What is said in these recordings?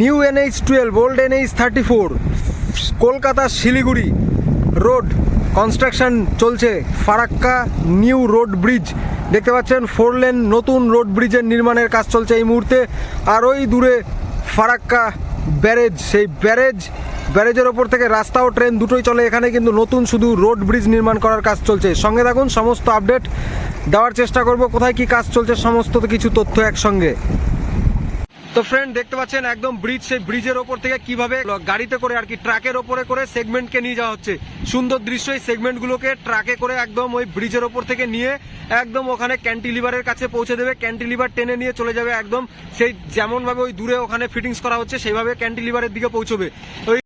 New NH twelve, old NH thirty four, Kolkata Siliguri road construction চলছে, Farakka new road bridge. দেখতে পাচ্ছেন, four lane নতুন road ব্রিজের নির্মাণের কাজ চলছে এই মুহূর্তে। আর ওই দূরে ফারাক্কা ব্যারেজ, সেই ব্যারেজ, ব্যারেজের ওপর থেকে রাস্তা ও ট্রেন দুটোই চলে। এখানে কিন্তু নতুন শুধু রোড ব্রিজ নির্মাণ করার কাজ চলছে। সঙ্গে থাকুন, সমস্ত আপডেট দেওয়ার চেষ্টা করব। কোথায় কি কাজ চলছে, সমস্ত কিছু তথ্য একসঙ্গে। তো ফ্রেন্ড দেখতে পাচ্ছেন একদম ব্রিজ সেই ব্রিজের ওপর থেকে কীভাবে গাড়িতে করে আর কি ট্রাকের ওপরে করে সেগমেন্টকে নিয়ে যাওয়া হচ্ছে। সুন্দর দৃশ্য এই সেগমেন্টগুলোকে ট্রাকে করে একদম ওই ব্রিজের ওপর থেকে নিয়ে একদম ওখানে ক্যান্টিলিভারের কাছে পৌঁছে দেবে। ক্যান্টিলিভার টেনে নিয়ে চলে যাবে একদম সেই যেমন ভাবে ওই দূরে ওখানে ফিটিংস করা হচ্ছে, সেইভাবে ক্যান্টিলিভারের দিকে পৌঁছবে। ওই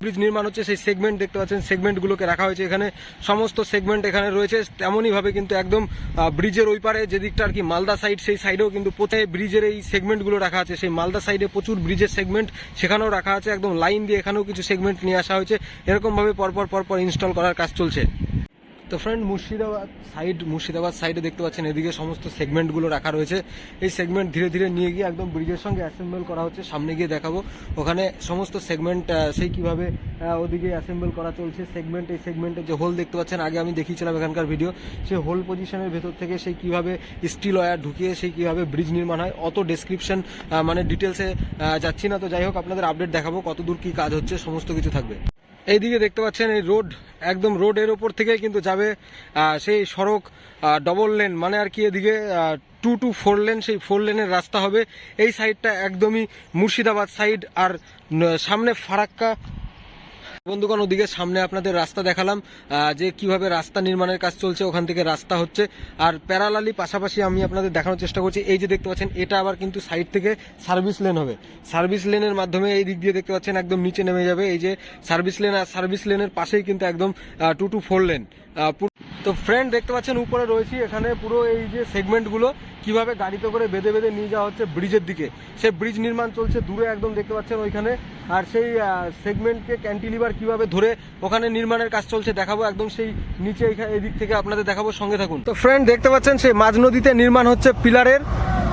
ব্রিজ নির্মাণ হচ্ছে, সেই সেগমেন্ট দেখতে পাচ্ছেন সেগমেন্টগুলোকে রাখা হয়েছে এখানে। সমস্ত সেগমেন্ট এখানে রয়েছে তেমনইভাবে কিন্তু একদম ব্রিজের ওই পারে যেদিকটা আর কি, মালদা সাইড সেই সাইডেও কিন্তু প্রথমে ব্রিজের এই সেগমেন্টগুলো রাখা আছে। সেই মালদা সাইডে প্রচুর ব্রিজের সেগমেন্ট সেখানেও রাখা আছে, একদম লাইন দিয়ে এখানেও কিছু সেগমেন্ট নিয়ে আসা হয়েছে। এরকমভাবে পরপর পরপর ইনস্টল করার কাজ চলছে। তো ফ্রেন্ড মুর্শিদাবাদ সাইড মুর্শিদাবাদ সাইডে দেখতে পাচ্ছেন, এদিকে সমস্ত সেগমেন্টগুলো রাখা রয়েছে। এই সেগমেন্ট ধীরে ধীরে নিয়ে গিয়ে একদম ব্রিজের সঙ্গে অ্যাসেম্বল করা হচ্ছে। সামনে গিয়ে দেখাবো। ওখানে সমস্ত সেগমেন্ট সেই কীভাবে ওদিকে অ্যাসেম্বল করা চলছে। সেগমেন্ট এই সেগমেন্টের যে হোল দেখতে পাচ্ছেন, আগে আমি দেখিয়েছিলাম এখানকার ভিডিও সেই হোল পজিশনের ভেতর থেকে সেই কীভাবে স্টিল ওয়্যার ঢুকিয়ে সেই কীভাবে ব্রিজ নির্মাণ হয়, অত ডেসক্রিপশন মানে ডিটেলসে যাচ্ছি না। তো যাই হোক, আপনাদের আপডেট দেখাবো, কতদূর কি কাজ হচ্ছে, সমস্ত কিছু থাকবে। এইদিকে দেখতে পাচ্ছেন এই রোড, একদম রোডের ওপর থেকে কিন্তু যাবে সেই সড়ক ডবল লেন মানে আর কি এদিকে টু টু ফোর লেন সেই ফোর লেনের রাস্তা হবে। এই সাইডটা একদমই মুর্শিদাবাদ সাইড আর সামনে ফারাক্কা বন্ধুগণ, ওদিকে সামনে আপনাদের রাস্তা দেখালাম যে কীভাবে রাস্তা নির্মাণের কাজ চলছে, ওখান থেকে রাস্তা হচ্ছে। আর প্যারালালি পাশাপাশি আমি আপনাদের দেখানোর চেষ্টা করছি, এই যে দেখতে পাচ্ছেন, এটা আবার কিন্তু সাইড থেকে সার্ভিস লেন হবে। সার্ভিস লেনের মাধ্যমে এই দিক দিয়ে দেখতে পাচ্ছেন, একদম নিচে নেমে যাবে, এই যে সার্ভিস লেন আর সার্ভিস লেনের পাশেই কিন্তু একদম টু টু ফোর লেন। তো ফ্রেন্ড দেখতে পাচ্ছেন, উপরে রয়েছি। এখানে পুরো এই যে সেগমেন্টগুলো কীভাবে গাড়িতে করে বেঁধে বেঁধে নিয়ে যাওয়া হচ্ছে ব্রিজের দিকে। সে ব্রিজ নির্মাণ চলছে দূরে একদম দেখতে পাচ্ছেন ওইখানে। আর সেই সেগমেন্টকে ক্যান্টিলিভার কীভাবে ধরে ওখানে নির্মাণের কাজ চলছে দেখাবো। একদম সেই নিচে এইখা- এই দিক থেকে আপনাদের দেখাবো, সঙ্গে থাকুন। তো ফ্রেন্ড দেখতে পাচ্ছেন, সেই মাঝ নদীতে নির্মাণ হচ্ছে পিলারের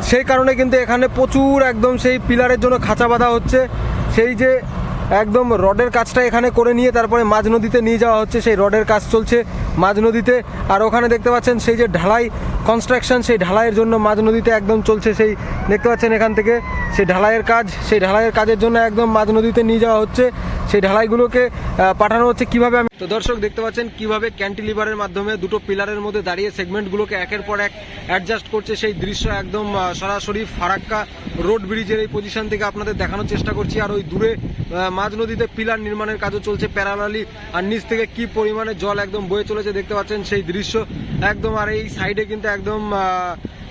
সেই কারণে কিন্তু এখানে প্রচুর একদম সেই পিলারের জন্য খাঁচা বাঁধা হচ্ছে। সেই যে একদম রডের কাজটা এখানে করে নিয়ে তারপরে মাঝ নদীতে নিয়ে যাওয়া হচ্ছে। সেই রডের কাজ চলছে। মাঝ নদীতে। আর ওখানে দেখতে পাচ্ছেন সেই যে ঢালাই কনস্ট্রাকশন সেই ঢালাইয়ের জন্য মাঝ নদীতে একদম চলছে সেই, দেখতে পাচ্ছেন এখান থেকে। সেই ঢালাইয়ের কাজ, সেই ঢালাইয়ের কাজের জন্য একদম মাঝ নদীতে নিয়ে যাওয়া হচ্ছে। সেই ঢালাইগুলোকে পাঠানো হচ্ছে কীভাবে আমি তো দর্শক, দেখতে পাচ্ছেন কীভাবে ক্যান্টিলিভারের মাধ্যমে দুটো পিলারের মধ্যে দাঁড়িয়ে সেগমেন্টগুলোকে একের পর এক অ্যাডজাস্ট করছে সেই দৃশ্য একদম সরাসরি ফারাক্কা রোড ব্রিজের এই পজিশন থেকে আপনাদের দেখানোর চেষ্টা করছি। আর ওই দূরে মাঝ নদীতে পিলার নির্মাণের কাজও চলছে প্যারালালি আর নিচ থেকে কি পরিমাণে জল একদম বয়ে চলেছে দেখতে পাচ্ছেন সেই দৃশ্য একদম আর এই সাইডে কিন্তু একদম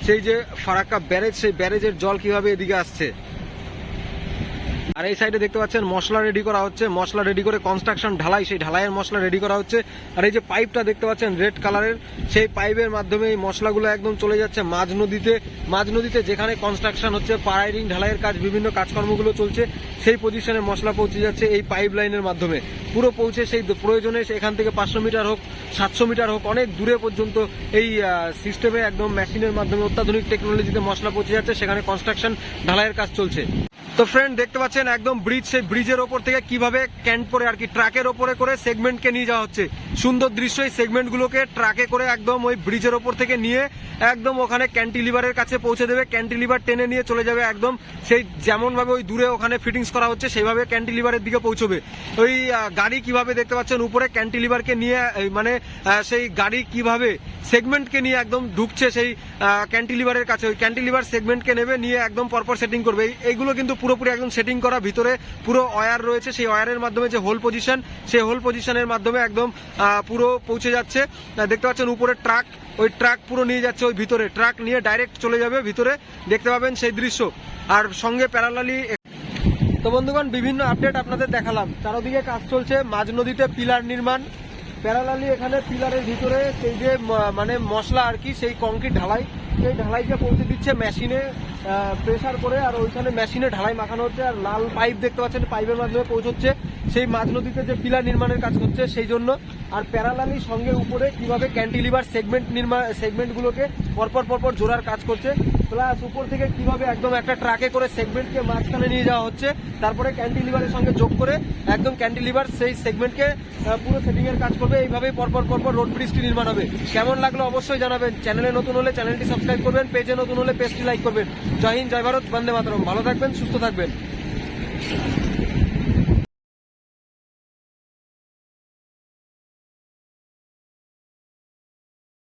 সেই যে ফারাক্কা ব্যারেজ, সেই ব্যারেজের জল কীভাবে এদিকে আসছে। আর এই সাইডে দেখতে পাচ্ছেন, মশলা রেডি করা হচ্ছে। মশলা রেডি করে কনস্ট্রাকশন ঢালাই, সেই ঢালাইয়ের মশলা রেডি করা হচ্ছে। আর এই যে পাইপটা দেখতে পাচ্ছেন রেড কালারের সেই পাইপের মাধ্যমে এই মশলাগুলো একদম চলে যাচ্ছে মাঝ নদীতে। মাঝ নদীতে যেখানে কনস্ট্রাকশন হচ্ছে পাড়াইরিং ঢালাইয়ের কাজ, বিভিন্ন কাজকর্মগুলো চলছে, সেই পজিশনে মশলা পৌঁছে যাচ্ছে এই পাইপ লাইনের মাধ্যমে। পুরো পৌঁছে সেই প্রয়োজনে এখান থেকে পাঁচশো মিটার হোক, সাতশো মিটার হোক, অনেক দূরে পর্যন্ত এই সিস্টেমে একদম মেশিনের মাধ্যমে অত্যাধুনিক টেকনোলজিতে মশলা পৌঁছে যাচ্ছে, সেখানে কনস্ট্রাকশন ঢালাইয়ের কাজ চলছে। তো ফ্রেন্ড দেখতে পাচ্ছেন একদম ব্রিজ সেই ব্রিজের ওপর থেকে কীভাবে ক্যান্ট পরে আর কি ট্রাকের ওপরে করে সেগমেন্টকে নিয়ে যাওয়া হচ্ছে। সুন্দর দৃশ্য এই সেগমেন্টগুলোকে ট্রাকে করে একদম ওই ব্রিজের ওপর থেকে নিয়ে একদম ওখানে ক্যান্টিলিভারের কাছে পৌঁছে দেবে। ক্যান্টিলিভার টেনে নিয়ে চলে যাবে একদম সেই যেমন ভাবে ওই দূরে ওখানে ফিটিংস করা হচ্ছে, সেইভাবে ক্যান্টিলিভারের দিকে পৌঁছবে। ওই গাড়ি কীভাবে দেখতে পাচ্ছেন, উপরে ক্যান্টিলিভারকে নিয়ে মানে সেই গাড়ি কীভাবে সেগমেন্টকে নিয়ে একদম ঢুকছে সেই ক্যান্টিলিভারের কাছে। ওই ক্যান্টিলিভার সেগমেন্টকে নেবে, নিয়ে একদম পরপর সেটিং করবে। এইগুলো কিন্তু পুরোপুরি একদম সেটিং করা। ভিতরে পুরো ওয়্যার রয়েছে। সেই ওয়্যারের মাধ্যমে যে হোল পজিশন সেই হোল পজিশনের মাধ্যমে একদম পুরো পৌঁছে যাচ্ছে। দেখতে পাচ্ছেন উপরে ট্রাক, ওই ট্রাক পুরো নিয়ে যাচ্ছে ওই ভিতরে। ট্রাক নিয়ে ডাইরেক্ট চলে যাবে ভিতরে, দেখতে পাবেন সেই দৃশ্য। আর সঙ্গে প্যারালালি তো বন্ধুগণ, বিভিন্ন আপডেট আপনাদের দেখালাম। চারদিকে কাজ চলছে, মাঝ নদীতে পিলার নির্মাণ। প্যারালালি এখানে পিলারের ভিতরে সেই যে মানে মশলা আর কি, সেই কংক্রিট ঢালাই। সেই ঢালাইকে পৌঁছে দিচ্ছে মেশিনে প্রেসার করে, আর ওইখানে মেশিনে ঢালাই মাখানো হচ্ছে। আর লাল পাইপ দেখতে পাচ্ছেন পাইপের মাধ্যমে পৌঁছচ্ছে। সেই মাঝ নদীতে যে পিলার নির্মাণের কাজ করছে, সেই জন্য আর প্যারালালি সঙ্গে উপরে কীভাবে ক্যান্টিলিভার সেগমেন্ট নির্মাণ সেগমেন্টগুলোকে পরপর পরপর জোড়ার কাজ করছে, প্লাস উপর থেকে কীভাবে একদম একটা ট্রাকে করে সেগমেন্টকে মাঝখানে নিয়ে যাওয়া হচ্ছে, তারপরে ক্যান্টিলিভারের সঙ্গে যোগ করে একদম ক্যান্টিলিভার সেই সেগমেন্টকে পুরো সেটিং এর কাজ করবে, এইভাবেই পরপর পরপর রোড ব্রিজটি নির্মাণ হবে। কেমন লাগল অবশ্যই জানাবেন। চ্যানেলে নতুন হলে চ্যানেলটি সাবস্ক্রাইব করবেন, পেজে নতুন হলে পেজটি লাইক করবেন। জয় হিন্দ, জয় ভারত, বন্দে মাতরম। ভালো থাকবেন, সুস্থ থাকবেন।